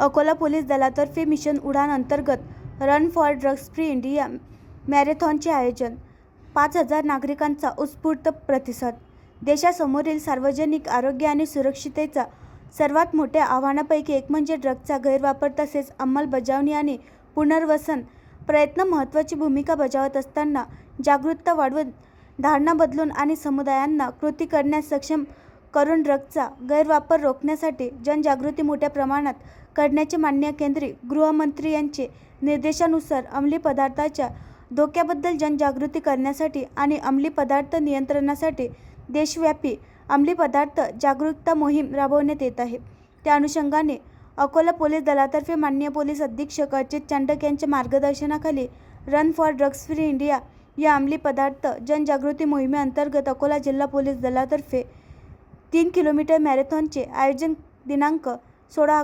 Akola police दलातर्फे mission Udaan अंतर्गत run for drugs free India मॅरेथॉनचे आयोजन. पाच हजार नागरिकांचा उत्स्फूर्त प्रतिसाद. देशासमोरील सार्वजनिक आरोग्य आणि सुरक्षिततेचा सर्वात मोठ्या आव्हानापैकी एक म्हणजे ड्रग्जचा गैरवापर तसेच अंमलबजावणी आणि पुनर्वसन. प्रयत्न महत्त्वाची भूमिका बजावत असताना जागरूकता वाढवून धारणा बदलून आणि समुदायांना कृती करण्यास सक्षम करून ड्रग्जचा गैरवापर रोखण्यासाठी जनजागृती मोठ्या प्रमाणात करण्याचे मान्य केंद्रीय गृहमंत्री यांचे निर्देशानुसार अंमली पदार्थाच्या धोक्याबद्दल जनजागृती करण्यासाठी आणि अंमली पदार्थ नियंत्रणासाठी देशव्यापी अंमली पदार्थ जागरूकता मोहीम राबवण्यात येत आहे. त्या अनुषंगाने अकोला पोलीस दलातर्फे मान्य पोलीस अधीक्षक अचित चांडक यांच्या मार्गदर्शनाखाली run for drugs free India या अंमली पदार्थ जनजागृती मोहिमेअंतर्गत अकोला जिल्हा पोलीस दलातर्फे तीन किलोमीटर मॅरेथॉनचे आयोजन दिनांक सोळा